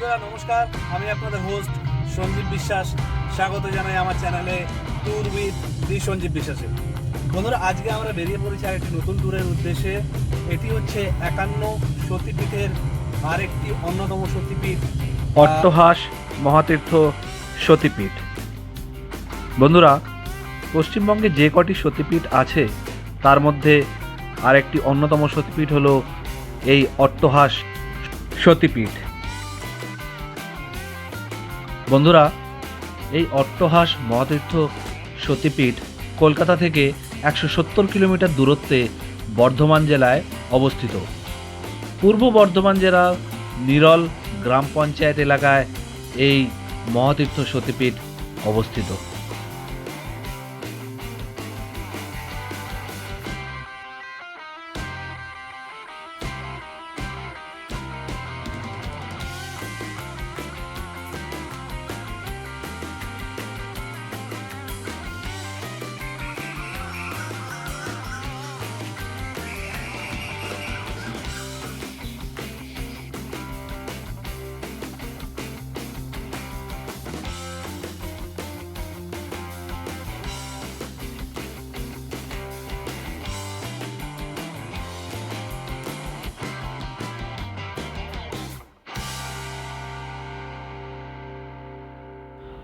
বন্ধুরা, নমস্কার। আমি আপনাদের হোস্ট সঞ্জীব বিশ্বাস। স্বাগত জানাই আমার চ্যানেলে ট্যুর উইথ দি সঞ্জীব বিশ্বাসে বন্ধুরা, আজকে আমরা বেরিয়ে পড়েছি আর একটি নতুন ট্যুরের উদ্দেশ্যে। এটি হচ্ছে একান্ন সতীপীঠের আরেকটি অন্যতম সতীপীঠ অট্টহাস মহাতীর্থ সতীপীঠ। বন্ধুরা, পশ্চিমবঙ্গে যে কটি সতীপীঠ আছে, তার মধ্যে আরেকটি অন্যতম সতীপীঠ হলো এই অট্টহাস সতীপীঠ। বন্ধুরা, এই অট্টহাস মহাতীর্থ সতীপীঠ কলকাতা থেকে একশো সত্তর কিলোমিটার দূরত্বে বর্ধমান জেলায় অবস্থিত। পূর্ব বর্ধমান জেলার নিরল গ্রাম পঞ্চায়েত এলাকায় এই মহাতীর্থ সতীপীঠ অবস্থিত।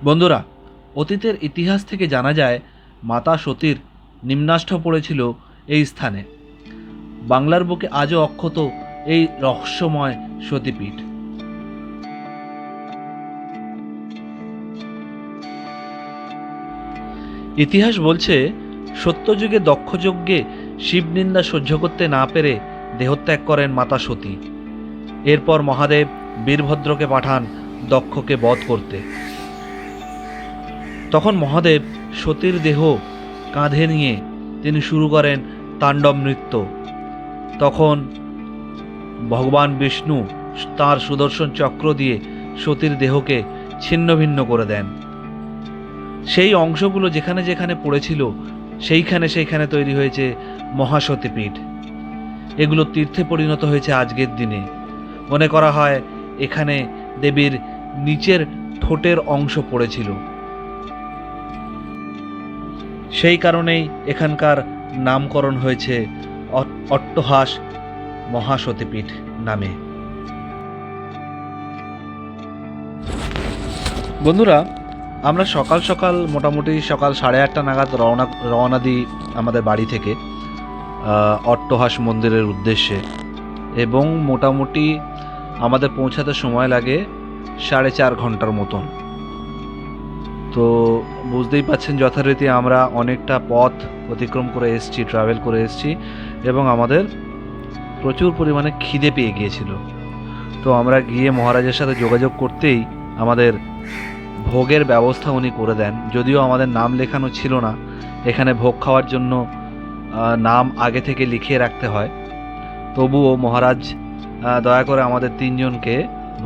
বন্ধুরা, অতীতের ইতিহাস থেকে জানা যায়, মাতা সতীর নিম্নাষ্ঠ পড়েছিল এই স্থানে। বাংলার বুকে আজও অক্ষত এই রহস্যময় সতীপীঠ। ইতিহাস বলছে, সত্যযুগে দক্ষযজ্ঞে শিবনিন্দা সহ্য করতে না পেরে দেহত্যাগ করেন মাতা সতী। এরপর মহাদেব বীরভদ্রকে পাঠান দক্ষকে বধ করতে। তখন মহাদেব সতীর দেহ কাঁধে নিয়ে তিনি শুরু করেন তাণ্ডব নৃত্য। তখন ভগবান বিষ্ণু তার সুদর্শন চক্র দিয়ে সতীর দেহকে ছিন্ন ভিন্ন করে দেন। সেই অংশগুলো যেখানে যেখানে পড়েছিল, সেইখানে সেইখানে তৈরি হয়েছে মহাসতীপীঠ। এগুলো তীর্থে পরিণত হয়েছে আজকের দিনে। মনে করা হয় এখানে দেবীর নিচের ঠোঁটের অংশ পড়েছিল। সেই কারণেই এখানকার নামকরণ হয়েছে অট- অট্টহাস মহাসতীপীঠ নামে। বন্ধুরা, আমরা সকাল সকাল মোটামুটি সকাল সাড়ে আটটা নাগাদ রওনা রওনা দিই আমাদের বাড়ি থেকে অট্টহাস মন্দিরের উদ্দেশ্যে। এবং মোটামুটি আমাদের পৌঁছাতে সময় লাগে সাড়ে চার ঘণ্টার মতন। তো বুঝতেই পাচ্ছেন যথারীতি আমরা অনেকটা পথ অতিক্রম করে এসেছি ট্রাভেল করে এসেছি এবং আমাদের প্রচুর পরিমাণে খিদে পেয়ে গিয়েছিল। তো আমরা গিয়ে মহারাজের সাথে যোগাযোগ করতেই আমাদের ভোগের ব্যবস্থা উনি করে দেন। যদিও আমাদের নাম লেখানো ছিল না, এখানে ভোগ খাওয়ার জন্য নাম আগে থেকে লিখিয়ে রাখতে হয়। তবুও মহারাজ দয়া করে আমাদের তিনজনকে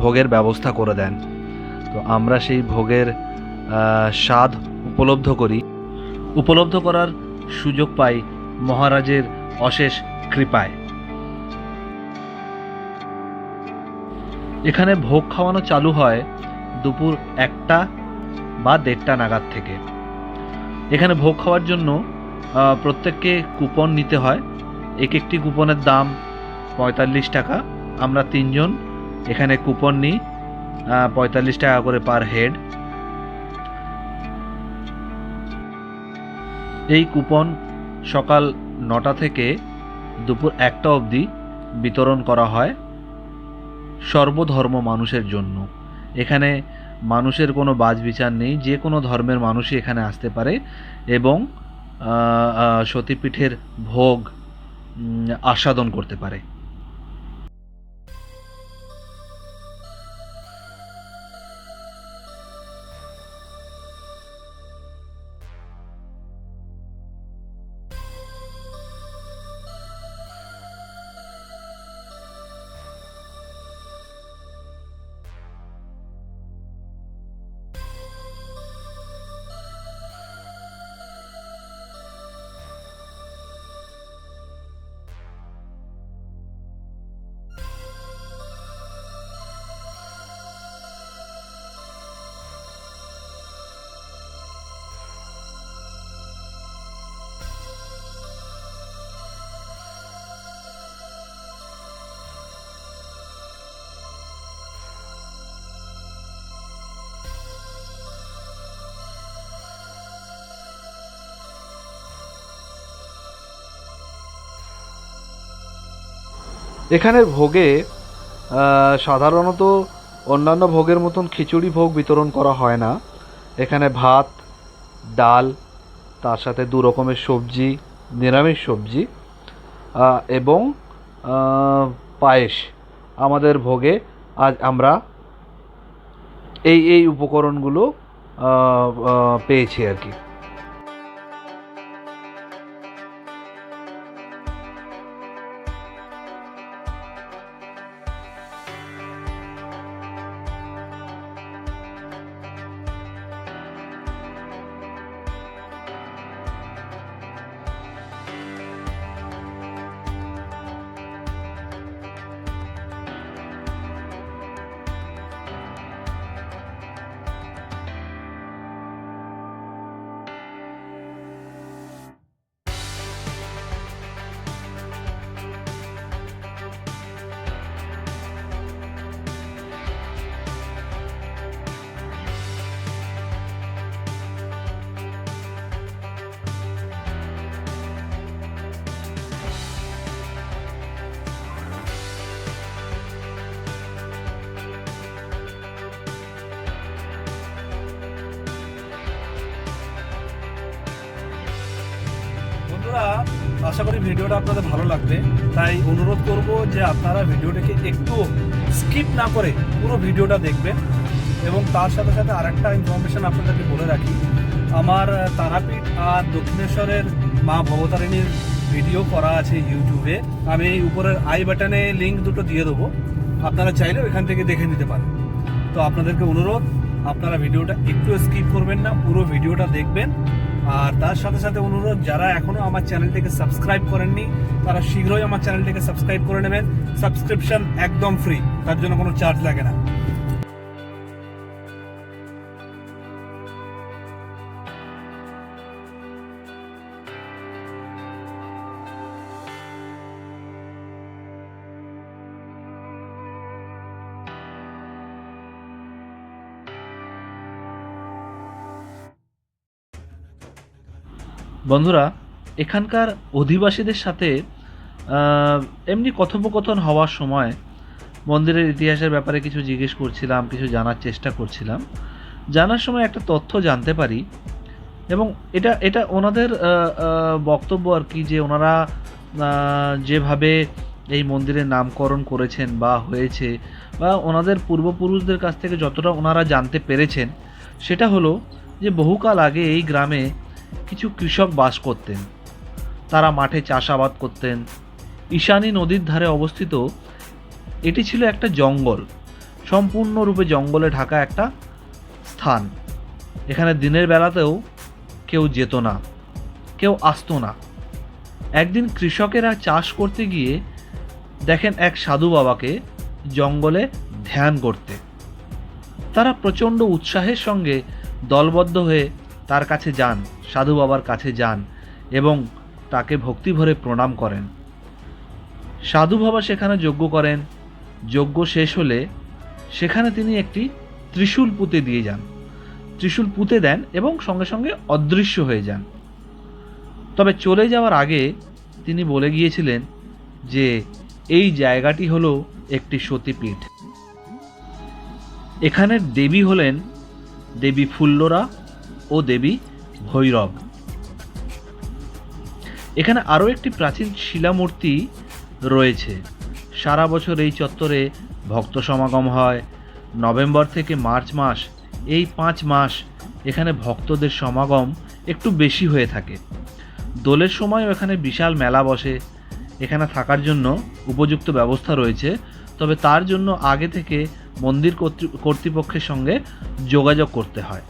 ভোগের ব্যবস্থা করে দেন। তো আমরা সেই ভোগের স্বাদ উপলব্ধ করি। উপলব্ধ করার সুযোগ পাই মহারাজের অশেষ কৃপায়। এখানে ভোগ খাওয়ানো চালু হয় দুপুর একটা বা দেড়টা নাগাদ থেকে। এখানে ভোগ খাওয়ার জন্য প্রত্যেককে কুপন নিতে হয়। এক একটি কুপনের দাম পঁয়তাল্লিশ টাকা। আমরা তিনজন এখানে কুপন নিই পঁয়তাল্লিশ টাকা করে পার হেড। এই কুপন সকাল নটা থেকে দুপুর একটা অবধি বিতরণ করা হয় সর্বধর্ম মানুষের জন্য। এখানে মানুষের কোনো বাজ বিচার নেই, যে কোনো ধর্মের মানুষই এখানে আসতে পারে এবং সতীপীঠের ভোগ আস্বাদন করতে পারে। এখানের ভোগে সাধারণত অন্যান্য ভোগের মতন খিচুড়ি ভোগ বিতরণ করা হয় না। এখানে ভাত, ডাল, তার সাথে দু রকমের সবজি, নিরামিষ সবজি এবং পায়েস। আমাদের ভোগে আজ আমরা এই এই উপকরণগুলো পেয়েছি আর কি। আশা করি ভিডিওটা আপনাদের ভালো লাগবে। তাই অনুরোধ করব যে আপনারা ভিডিওটাকে একটু স্কিপ না করে পুরো ভিডিওটা দেখবেন। এবং তার সাথে সাথে আরেকটা ইনফরমেশান আপনাদেরকে বলে রাখি। আমার তারাপীঠ আর দক্ষিণেশ্বরের মা ভবতারিণীর ভিডিও করা আছে ইউটিউবে। আমি এই উপরের আই বাটনে লিঙ্ক দুটো দিয়ে দেবো। আপনারা চাইলে এখান থেকে দেখে নিতে পারেন। তো আপনাদেরকে অনুরোধ, আপনারা ভিডিওটা একটু স্কিপ করবেন না, পুরো ভিডিওটা দেখবেন। আর তার সাথে সাথে অনুরোধ, যারা এখনও আমার চ্যানেলটিকে সাবস্ক্রাইব করেননি, তারা শীঘ্রই আমার চ্যানেলটিকে সাবস্ক্রাইব করে নেবেন। সাবস্ক্রিপশন একদম ফ্রি তার জন্য কোনো চার্জ লাগে না। বন্ধুরা, এখানকার অধিবাসীদের সাথে এমনি কথোপকথন হওয়ার সময় মন্দিরের ইতিহাসের ব্যাপারে কিছু জিজ্ঞেস করছিলাম, কিছু জানার চেষ্টা করছিলাম। জানার সময় একটা তথ্য জানতে পারি এবং এটা এটা ওনাদের বক্তব্য আর কি যে ওনারা যেভাবে এই মন্দিরের নামকরণ করেছেন বা হয়েছে বা ওনাদের পূর্বপুরুষদের কাছ থেকে যতটা ওনারা জানতে পেরেছেন, সেটা হলো যে বহুকাল আগে এই গ্রামে কিছু কৃষক বাস করতেন। তারা মাঠে চাষাবাদ করতেন। ঈশানী নদীর ধারে অবস্থিত এটি ছিল একটা জঙ্গল। সম্পূর্ণরূপে জঙ্গলে ঢাকা একটা স্থান। এখানে দিনের বেলাতেও কেউ যেত না, কেউ আসতো না। একদিন কৃষকেরা চাষ করতে গিয়ে দেখেন এক সাধু বাবাকে জঙ্গলে ধ্যান করতে। তারা প্রচণ্ড উৎসাহের সঙ্গে দলবদ্ধ হয়ে তার কাছে যান। সাধু বাবার কাছে যান এবং তাকে ভক্তিভরে প্রণাম করেন। সাধু বাবা সেখানে যজ্ঞ করেন। যজ্ঞ শেষ হলে সেখানে তিনি একটি ত্রিশূল পুঁতে দিয়ে যান। ত্রিশূল পুঁতে দেন এবং সঙ্গে সঙ্গে অদৃশ্য হয়ে যান। তবে চলে যাওয়ার আগে তিনি বলে গিয়েছিলেন যে, এই জায়গাটি হলো একটি সতীপীঠ। এখানের দেবী হলেন দেবী ফুল্লরা ও দেবী ভৈরব। এখানে আরও একটি প্রাচীন শিলামূর্তি রয়েছে। সারা বছর এই চত্বরে ভক্ত সমাগম হয়। নভেম্বর থেকে মার্চ মাস, এই পাঁচ মাস এখানে ভক্তদের সমাগম একটু বেশি হয়ে থাকে। দোলের সময়ও এখানে বিশাল মেলা বসে। এখানে থাকার জন্য উপযুক্ত ব্যবস্থা রয়েছে। তবে তার জন্য আগে থেকে মন্দির কর্তৃ- কর্তৃপক্ষের সঙ্গে যোগাযোগ করতে হয়।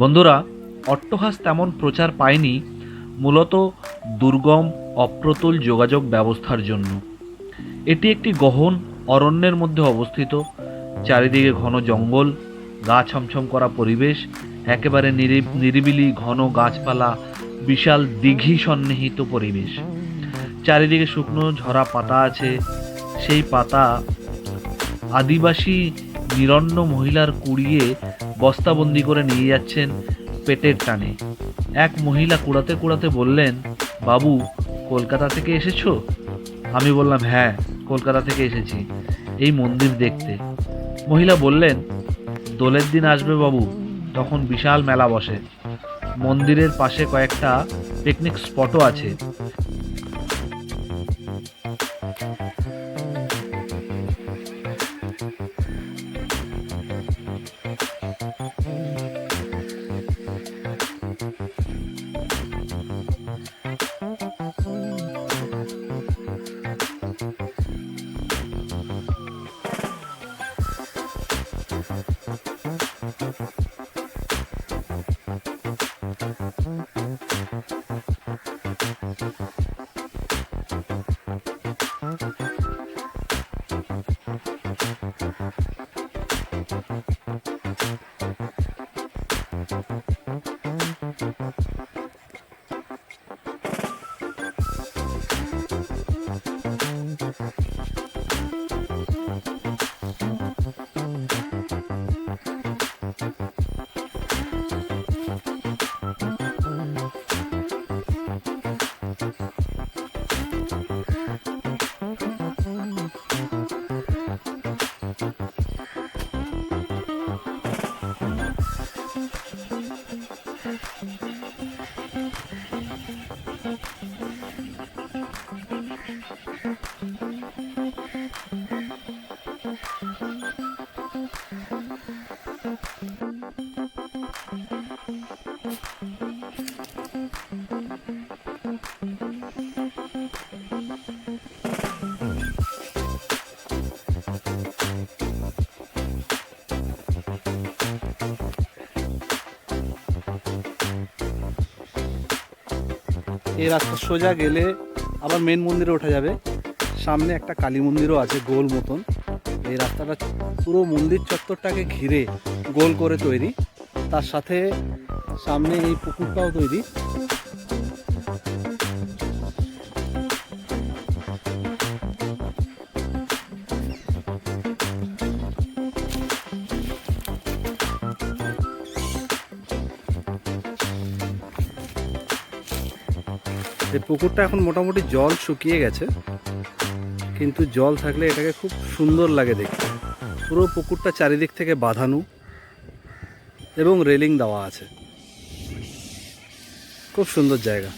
বন্ধুরা, অট্টহাস তেমন প্রচার পায়নি, মূলত দুর্গম, অপ্রতুল যোগাযোগ ব্যবস্থার জন্য। এটি একটি গহন অরণ্যের মধ্যে অবস্থিত, চারিদিকে ঘন জঙ্গল, গা ছমছম করা পরিবেশ, একেবারে নিরি- নিরিবিলি ঘন গাছপালা, বিশাল দিঘি সন্নিহিত পরিবেশ। চারিদিকে শুকনো ঝরা পাতা আছে, সেই পাতা আদিবাসী নিরন্ন মহিলার কুড়িয়ে বস্তাবন্দি করে নিয়ে যাচ্ছেন পেটের টানে। এক মহিলা কুড়াতে কুড়াতে বললেন, বাবু, কলকাতা থেকে এসেছ? আমি বললাম হ্যাঁ কলকাতা থেকে এসেছি, এই মন্দির দেখতে। মহিলা বললেন, দোলের দিন আসবে বাবু, তখন বিশাল মেলা বসে। মন্দিরের পাশে কয়েকটা পিকনিক স্পটও আছে। এই রাস্তা সোজা গেলে আবার মেন মন্দিরে ওঠা যাবে। সামনে একটা কালী মন্দিরও আছে গোল মতন। এই রাস্তাটা পুরো মন্দির চত্বরটাকে ঘিরে গোল করে তৈরি। তার সাথে সামনে এই পুকুরটাও তৈরি। পুকুরটা এখন মোটামুটি জল শুকিয়ে গেছে, কিন্তু জল থাকলে এটাকে খুব সুন্দর লাগে দেখতে। পুরো পুকুরটা চারিদিক থেকে বাঁধানো এবং রেলিং দেওয়া আছে। খুব সুন্দর জায়গা।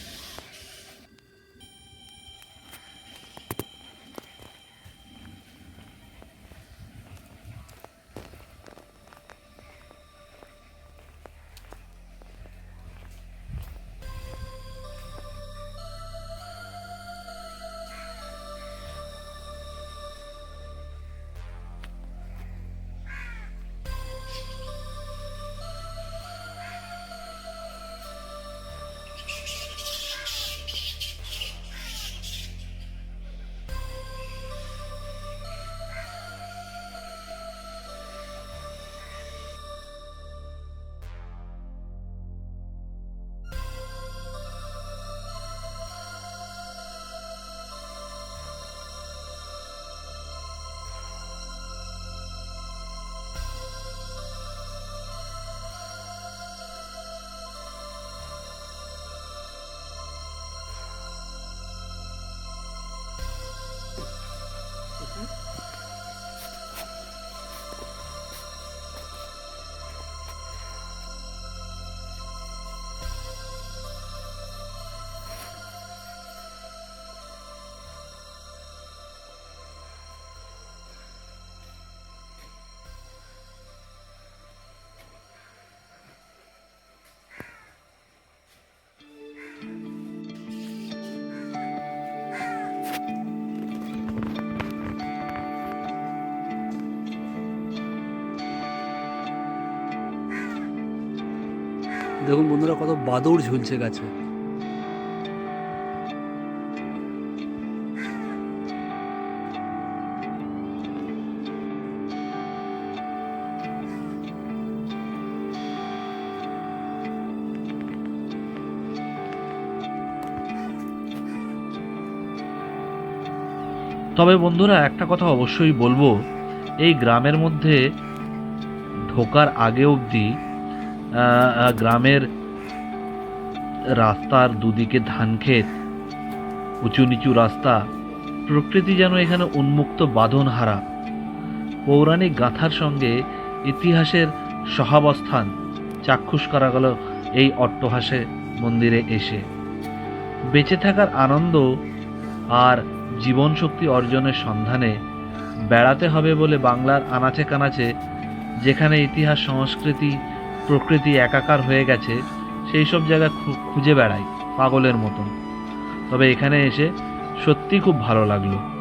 দেখুন বন্ধুরা, কত বাদর ঝুলছে গাছে। তবে বন্ধুরা, একটা কথা অবশ্যই বলব, এই গ্রামের মধ্যে ঢোকার আগে অবধি গ্রামের রাস্তার দুদিকে ধান ক্ষেত, উঁচু নিচু রাস্তা, প্রকৃতি যেন এখানে উন্মুক্ত বাঁধন হারা পৌরাণিক গাথার সঙ্গে ইতিহাসের সহাবস্থান, চাক্ষুষ করা গেল এই অট্টহাসে মন্দিরে এসে। বেঁচে থাকার আনন্দ আর জীবন শক্তি অর্জনের সন্ধানে বেড়াতে হবে বলে বাংলার আনাচে কানাচে, যেখানে ইতিহাস, সংস্কৃতি প্রকৃতি একাকার হয়ে গেছে, সেই সব জায়গা খুঁজে বেড়াই পাগলের মতন। তবে এখানে এসে সত্যি খুব ভালো লাগল।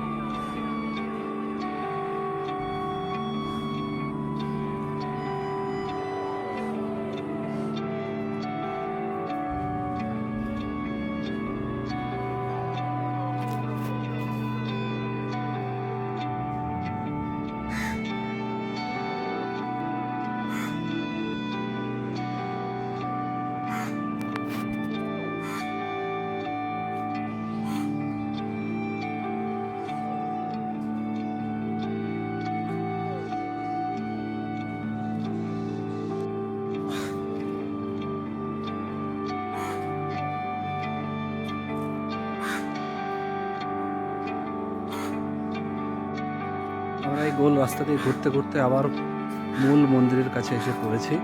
গোল রাস্তা দিয়ে ঘুরতে ঘুরতে আবার মূল মন্দিরের কাছে এসে পড়েছি।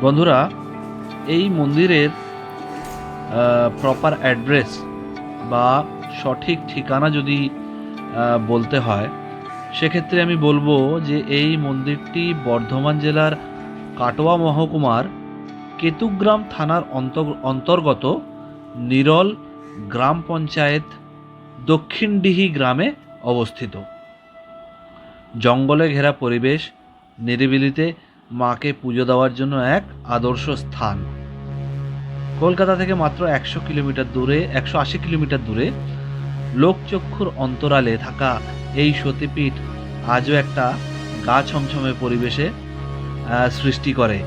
বন্ধুরা, এই মন্দিরের প্রপার অ্যাড্রেস বা সঠিক ঠিকানা যদি বলতে হয়, সেক্ষেত্রে আমি বলব যে এই মন্দিরটি বর্ধমান জেলার কাটোয়া মহকুমার কেতুগ্রাম থানার অন্তর- অন্তর্গত নিরল গ্রাম পঞ্চায়েত দক্ষিণডিহি গ্রামে অবস্থিত। জঙ্গলে ঘেরা পরিবেশ, নিরিবিলিতে মাকে পুজো দেওয়ার জন্য এক আদর্শ স্থান। কলকাতা থেকে মাত্র একশো কিলোমিটার দূরে, একশো আশি কিলোমিটার দূরে লোকচক্ষুর অন্তরালে থাকা এই সতীপীঠ আজও একটা গা ছমছমে পরিবেশে সৃষ্টি করে।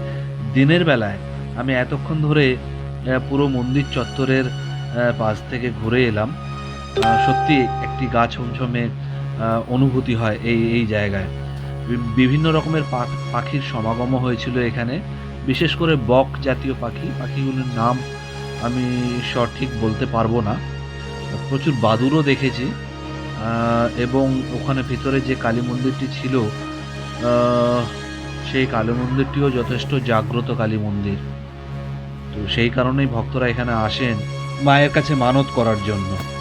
দিনের বেলায় আমি এতক্ষণ ধরে পুরো মন্দির চত্বরের পাশ থেকে ঘুরে এলাম। সত্যি একটি গা ছমছমে অনুভূতি হয় এই এই জায়গায়। বিভিন্ন রকমের পাখ- পাখির সমাগম হয়েছিল এখানে। বিশেষ করে বক জাতীয় পাখি, পাখিগুলোর নাম আমি সঠিক বলতে পারব না। প্রচুর বাদুরও দেখেছি এবং ওখানে ভিতরে যে কালী মন্দিরটি ছিল সেই কালী মন্দিরটিও যথেষ্ট জাগ্রত কালী মন্দির। তো সেই কারণেই ভক্তরা এখানে আসেন মায়ের কাছে মানত করার জন্য।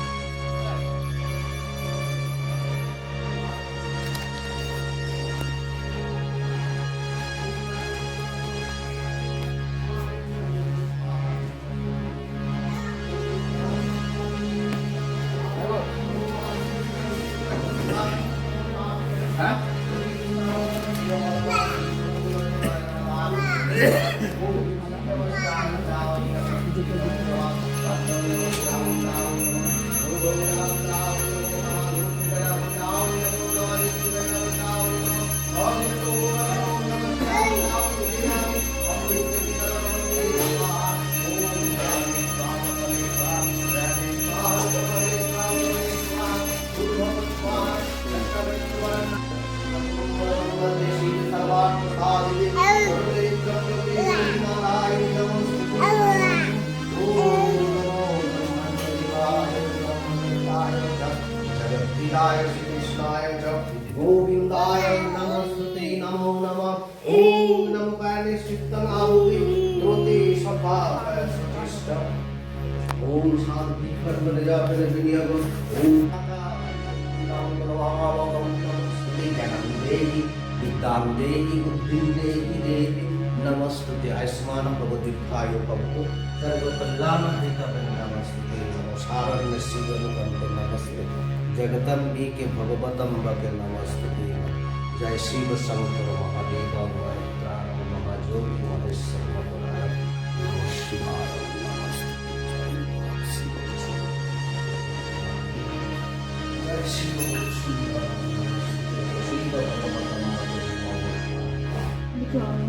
देहि विद्यां देहि बुद्धिं देहि देहि नमस्ते आयुष्मान भगवदीर्घाय भवतु। सर्वकल्याणहितवे नमस्ते नमो सारण्य शिवनुकम्पे नमस्ते। जगदम्बिके भगवतम्ब के नमस्ते जय शिव शंकर महादेव महात्राण महाजोगी महेश्वर महाराज। नमः नमस्ते जय strong.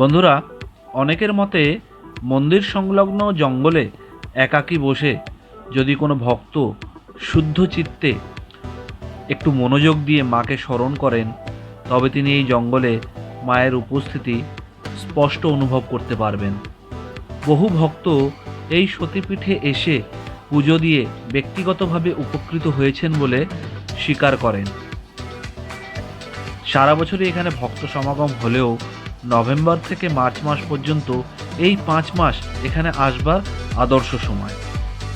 বন্ধুরা, অনেকের মতে মন্দির সংলগ্ন জঙ্গলে একাকী বসে যদি কোনো ভক্ত শুদ্ধ চিত্তে একটু মনোযোগ দিয়ে মাকে স্মরণ করেন, তবে তিনি এই জঙ্গলে মায়ের উপস্থিতি স্পষ্ট অনুভব করতে পারবেন। বহু ভক্ত এই সতীপীঠে এসে পুজো দিয়ে ব্যক্তিগতভাবে উপকৃত হয়েছেন বলে স্বীকার করেন। সারা বছরই এখানে ভক্ত সমাগম হলেও নভেম্বর থেকে মার্চ মাস পর্যন্ত এই পাঁচ মাস এখানে আসবার আদর্শ সময়।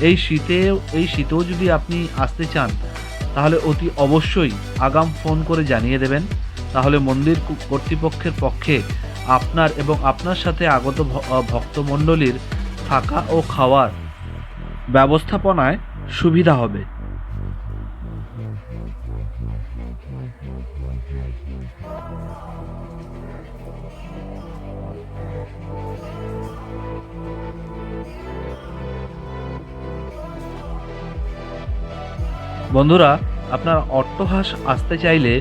এই শীতেও এই শীতেও যদি আপনি আসতে চান, তাহলে অতি অবশ্যই আগাম ফোন করে জানিয়ে দেবেন। তাহলে মন্দির কর্তৃপক্ষের পক্ষে আপনার এবং আপনার সাথে আগত ভক্তমণ্ডলীর থাকা ও খাওয়ার ব্যবস্থাপনায় সুবিধা হবে। বন্ধুরা, আপনার অট্টহাস আসতে চাইলে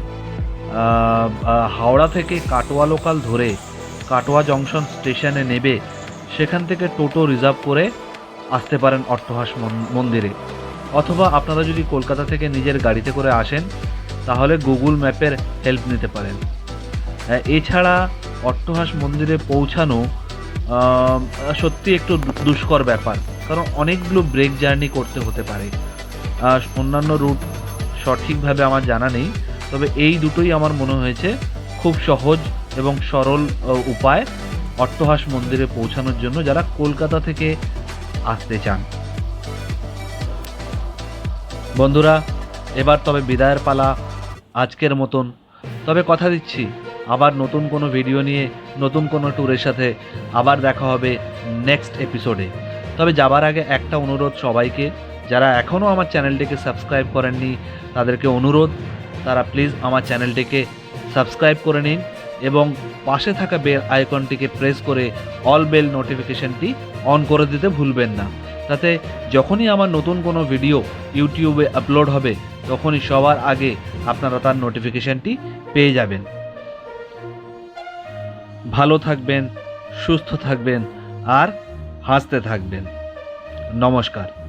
হাওড়া থেকে কাটোয়া লোকাল ধরে কাটোয়া জংশন স্টেশনে নেবে। সেখান থেকে টোটো রিজার্ভ করে আসতে পারেন অট্টহাস মন- মন্দিরে। অথবা আপনারা যদি কলকাতা থেকে নিজের গাড়িতে করে আসেন, তাহলে গুগল ম্যাপের হেল্প নিতে পারেন। এছাড়া অট্টহাস মন্দিরে পৌঁছানো সত্যি একটু দুষ্কর ব্যাপার। কারণ অনেকগুলো ব্রেক জার্নি করতে হতে পারে। অন্যান্য রুট সঠিকভাবে আমার জানা নেই। তবে এই দুটোই আমার মনে হয়েছে খুব সহজ এবং সরল উপায় অট্টহাস মন্দিরে পৌঁছানোর জন্য যারা কলকাতা থেকে আসতে চান। বন্ধুরা, এবার তবে বিদায়ের পালা আজকের মতন। তবে কথা দিচ্ছি, আবার নতুন কোনো ভিডিও নিয়ে, নতুন কোনো ট্যুরের সাথে আবার দেখা হবে নেক্সট এপিসোডে তবে যাবার আগে একটা অনুরোধ সবাইকে যারা এখনও আমার চ্যানেলটিকে সাবস্ক্রাইব করেননি, তাদেরকে অনুরোধ, তারা প্লিজ আমার চ্যানেলটিকে সাবস্ক্রাইব করে নিন এবং পাশে থাকা বেল আইকনটিকে প্রেস করে অল বেল নোটিফিকেশনটি অন করে দিতে ভুলবেন না। তাতে যখনই আমার নতুন কোনো ভিডিও ইউটিউবে আপলোড হবে, তখনই সবার আগে আপনারা তার নোটিফিকেশনটি পেয়ে যাবেন। ভালো থাকবেন, সুস্থ থাকবেন আর হাসতে থাকবেন। নমস্কার।